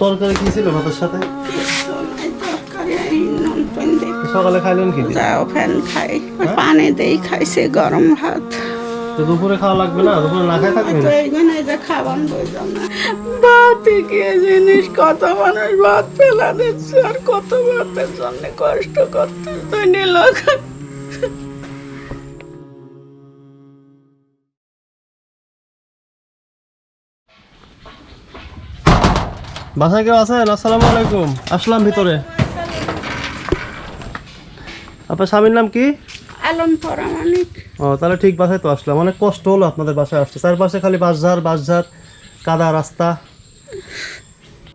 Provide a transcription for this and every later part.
তরকারি কি ছিল ভাতের সাথে? সকালে খাইলেন কি? যাও ফ্যান খাই। হ্যাঁ? পানি দেই খাইছে গরম ভাত। তো দুপুরে খাওয়া লাগবে না? দুপুরে না খাই থাকবেন তো এইখানে যে খাবার বইতাম না। ভাত কি জিনিস? কত মানুষ ভাত ফেলা দিচ্ছে আর কত ভাতের জন্য কষ্ট করতে ধনী লোক বাসায় কেউ আছেন? আসসালামু আলাইকুম। আসলাম ভিতরে। আপনার স্বামীর নাম কি? আলম পরামানিক ও তাহলে ঠিক বাসায় তো আসলাম। অনেক কষ্ট হলো আপনাদের বাসায় আসতে। চারপাশে খালি বাসঝাড় বাসঝাড় কাদা রাস্তা।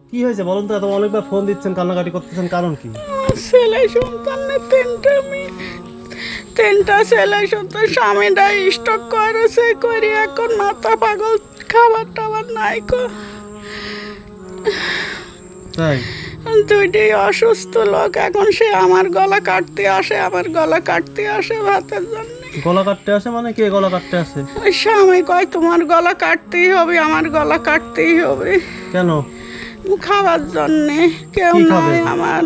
কি হয়েছে বলুন তো? এত অনেকবার ফোন দিচ্ছেন কান্নাকাটি করতেছেন কারণ কি? ছেলে সন্তানের তিনটা তিনটা ছেলে সন্তান স্বামীরা স্টক করেছে করি এখন মাথা পাগল খাবার টাবার নাই কো। তাই? দুইটি অসুস্থ লোক এখন সে আমার গলা কাটতে আসে আমার গলা কাটতে আসে ভাতের জন্য। গলা কাটতে আসে মানে কে গলা কাটতে আসে? ওই স্বামী কয় তোমার গলা কাটতেই হবে আমার গলা কাটতেই হবে। কেন? খাবার জন্যে কেউ নাই আমার।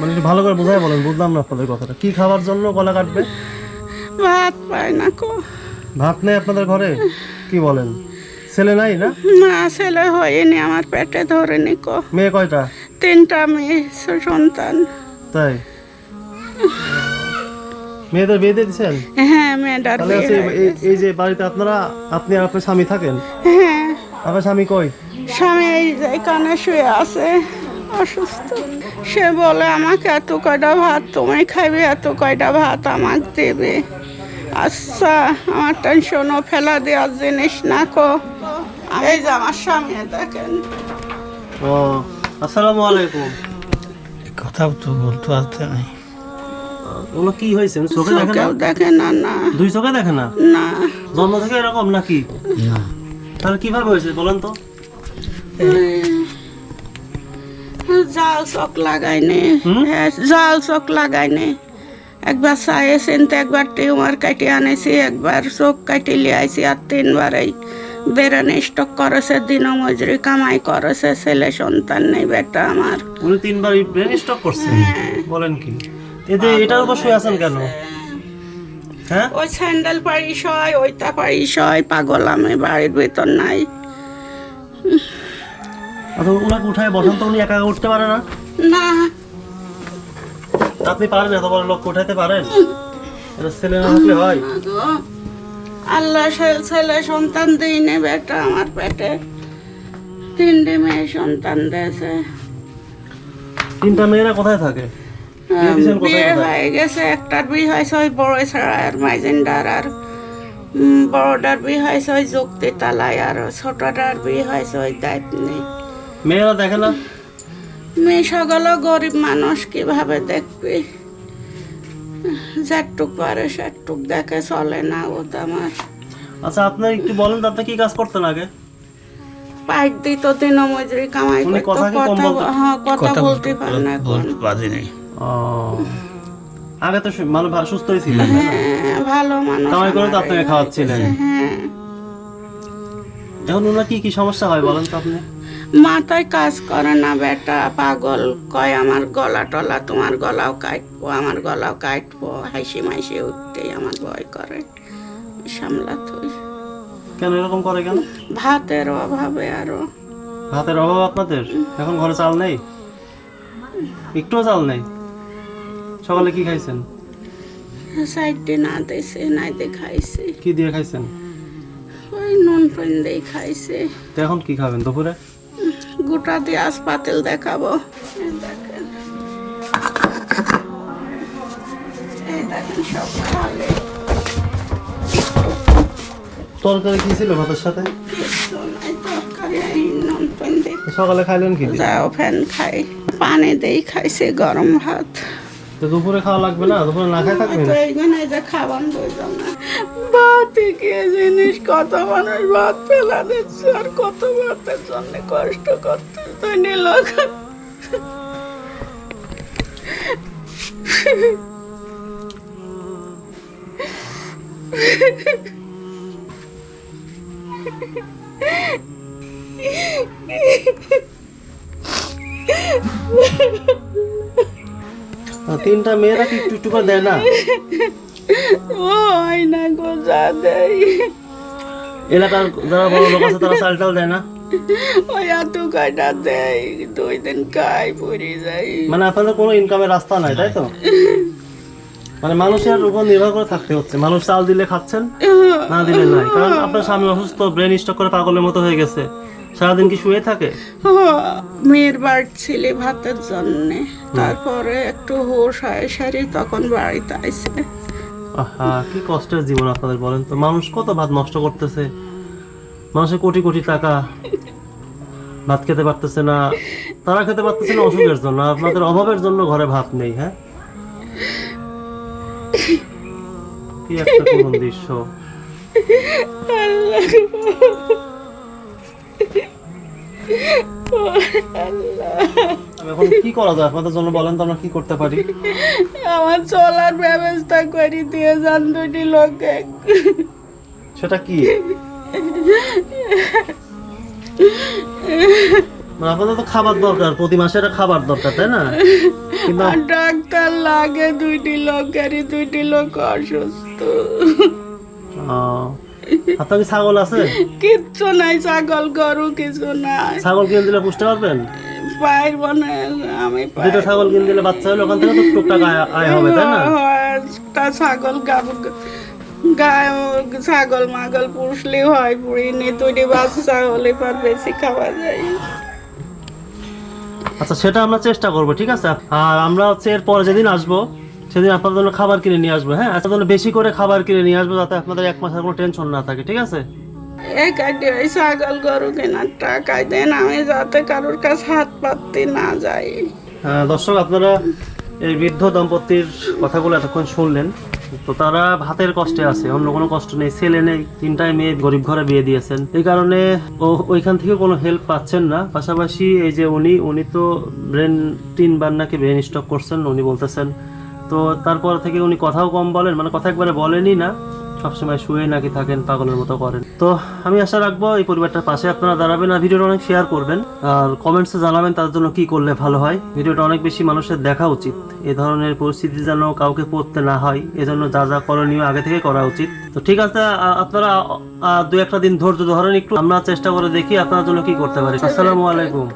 মানে ভালো করে বোঝাই বলেন বুঝলাম না আপনাদের কথাটা। কি খাবার জন্য গলা কাটবে? ভাত পায় না কো। ভাত নেই আপনাদের ঘরে? কি বলেন? ছেলে নাই না? না ছেলে হয়নি আমার পেটে ধরেনি কো মেয়ে কয়টা? তিনটা মেয়ে সন্তান। তাই? মেয়েদের বিয়ে দিয়ে দিচ্ছেন হ্যাঁ মেয়েটার এই- এই যে বাড়িতে আপনারা আপনি আর আপনার স্বামী থাকেন? হ্যাঁ। আপনার স্বামী কই? স্বামী এই যে এখানে শুয়ে আছে অসুস্থ। সে বলে আমাকে এত কয়টা ভাত তুমি খাইবে এত কয়টা ভাত আমাকে দেবে। আচ্ছা আমার টেনশনও ফেলা দেওয়ার জিনিস না কো। এই যে আমার স্বামী দেখেন। ও আসসালামু আলাইকুম। কথা তো বলতে পারতে নাই। ওগুলো কি হয়েছে? চোখে দেখে না? দেখে না না। দুই চোখে দেখে না? না। জন্ম থেকে এরকম নাকি? না। তাহলে কীভাবে হয়েছে বলেন তো। জাল চোখ লাগাইনে। জাল চোখ লাগাইনে। একবার চায়ে চিনতে একবার টিউমার কাটি আনেছি একবার চোখ কাটি লিয়াইছি আর তিনবার এই বেরানি স্টক করেছে দিন মজুরি কামাই করেছে ছেলে সন্তান নেই বেটা আমার। উনি তিনবার ব্রেন স্টক করছে? বলেন কি। এতে এটার উপর শুয়ে আছেন কেন? হ্যাঁ? ওই স্যান্ডেল পাড়িস হয় ওইটা পাড়িস হয় পাগল আমি বাড়ির ভিতর নাই। অথবা ওনাকে উঠায় বসান তো উনি একা উঠতে পারে না? না। আপনি পারেন এত বড় লোক উঠাইতে পারেন? এটা ছেলে না থাকলে হয়। আল্লাহ ছেলে সন্তান দিইনি বেটা আমার পেটে তিনটে মেয়ে সন্তান দিয়েছে। তিনটা মেয়েরা কোথায় থাকে? বিয়ে? হয়ে গেছে একটার বিয়ে হয়েছে ওই বড় ছাড়া আর মাইজেন্ডার আর বড়টার বিয়ে হয়েছে ওই যুক্তি তালায় আর ছোটটার বিয়ে হয়েছে ওই দায়িত্ব। নেই মেয়েরা দেখে না? মেয়ে সকল গরিব মানুষ কীভাবে দেখবি? যেটুক পারে সেটুক দেখে চলে না ও তো আমার। আচ্ছা আপনি একটু বলেন তো আপনি কি কাজ করতেন আগে? পাইট দিত দিন মজুরি কামাই উনি কথা কথা হ্যাঁ কথা বলতে পারে না পারি নাই। ও আগে তো মানে ভালো সুস্থই ছিলেন হ্যাঁ, ভালো মানুষ কামাই করে তো আপনাকে খাওয়াচ্ছিলেন। হ্যাঁ। এখন ওনার কি কি সমস্যা হয় বলেন তো আপনি? মাথায় কাজ করে না বেটা পাগল। কয় আমার গলা টলা তোমার গলাও কাটবো আমার গলাও কাটবো। হাসি মাইসি উঠতেই আমার ভয় করে সামলা তুই কেন এরকম করে কেন? ভাতের অভাবে আরও। ভাতের অভাব আপনাদের? এখন ঘরে চাল নেই? একটুও চাল নেই? সকালে কি খাইছেন? সাইডে না দিছে নাই দেখাইছে কি দিয়ে খাইছেন? ওই নুন পেন দিয়ে খাইছে। এখন কি খাবেন দুপুরে? গোটা দিয়ে হাসপাতাল দেখাবো। এই দেখেন। এই দেখেন সব খালে। তরকারি কি ছিল ভাতের সাথে? সকালে খাইলেন কি? যাও ফ্যান খাই। পানি দেই খাইছে গরম ভাত। তো দুপুরে খাওয়া লাগবে না? দুপুরে না খাই থাকবেন তো এইখানে যে খাবার বইতাম না। ভাত কি জিনিস কত মানুষ ভাত ফেলা দিচ্ছে আর কত ভাতের জন্য কষ্ট করতে ধনী লোক আহ, তিনটা মেয়েরা কি একটু একটু করে দেয় না? ও হয় না গো যা দেয় এলাকার যারা বড় লোক আছে তারা চাল টাল দেয় না? ওই এত কয়টা দেয় দুই দিন খাই যাই মানে আপনাদের কোনো ইনকামের রাস্তা নাই তাই তো? মানে মানুষের উপর নির্ভর করে থাকতে হচ্ছে। মানুষ চাল দিলে খাচ্ছেন না দিলে নাই। কারণ আপনার স্বামী অসুস্থ ব্রেন স্ট্রোক করে পাগলের মতো হয়ে গেছে। সারাদিন কি শুয়ে থাকে? মেয়ের বাড়ি ছেলে ভাতের জন্যে। তারপরে একটু হোশ হয় সারি তখন বাড়িতে আইছে। আহা কি কষ্টের জীবন আপনাদের বলেন তো। মানুষ কত ভাত নষ্ট করতেছে? মানুষের কোটি কোটি টাকা ভাত খেতে পারতেছে না। তারা খেতে পারতেছে না অসুখের জন্য। আপনাদের অভাবের জন্য ঘরে ভাত নেই হ্যাঁ? কি একটা করুণ দৃশ্য। এখন কি করা যায়? আপনাদের জন্য বলেন তো আমরা কি করতে পারি। আমার চলার ব্যবস্থা করে দিয়ে যান দুটি লোকে সেটা কি? মানে আপনাদের তো খাবার দরকার প্রতি মাসে একটা খাবার দরকার তাই না? কিন্তু ডাক্তার লাগে দুইটি লোকেরই দুইটি লোক অসুস্থ। আপনার কি ছাগল আছে? কিচ্ছু নাই ছাগল গরু কিছু নাই। ছাগল কিনে দিলে পুষতে পারবেন? পায়ের বনে আমি দুটো ছাগল কিনে দিলে বাচ্চা হলে ওখান থেকে তো টুকটাক আয় আয় হবে তাই না? তা ছাগল গাব গায়ে ছাগল মাগল পুষলে হয় পুড়িনি দুটি বাচ্চা হলে পর বেশি খাওয়া যায়। আচ্ছা সেটা আমরা চেষ্টা করব ঠিক আছে? আর আমরা হচ্ছে এরপরে যেদিন আসব সেদিন আপনাদের জন্য খাবার কিনে নিয়ে আসব হ্যাঁ? আপনাদের জন্য বেশি করে খাবার কিনে নিয়ে আসব যাতে আপনাদের এক মাসের কোনো টেনশন না থাকে ঠিক আছে? এই কাটে ওই ছাগল গরু কেনার টাকায় দেন আমি যাতে কারোর কাছে হাত পাততে না যাই। দর্শক আপনারা এই বৃদ্ধ দম্পতির কথাগুলো এতক্ষণ শুনলেন। তো তারা ভাতের কষ্টে আছে অন্য কোনো কষ্ট নেই ছেলে নেই তিনটায় মেয়ে গরিব ঘরে বিয়ে দিয়েছেন। এই কারণে ও ওইখান থেকে কোনো হেল্প পাচ্ছেন না। পাশাপাশি এই যে উনি উনি তো ব্রেন তিনবার নাকি ব্রেন স্টক করছেন উনি বলতেছেন তো তারপর থেকে উনি কথাও কম বলেন মানে কথা একবারে বলেনই না। সবসময় শুয়ে নাকি থাকেন পাগলের মতো করেন। তো আমি আশা রাখব এই পরিবারটার পাশে আপনারা দাঁড়াবেন আর ভিডিওটা অনেক শেয়ার করবেন। আর কমেন্টসে জানাবেন তার জন্য কি করলে ভালো হয়। ভিডিওটা অনেক বেশি মানুষের দেখা উচিত। এ ধরনের পরিস্থিতি যেন কাউকে পড়তে না হয় এজন্য যা যা করণীয় আগে থেকে করা উচিত। তো ঠিক আছে আপনারা দু একটা দিন ধৈর্য ধরেন একটু। আমরা চেষ্টা করে দেখি আপনার জন্য কি করতে পারি। আসসালামু আলাইকুম।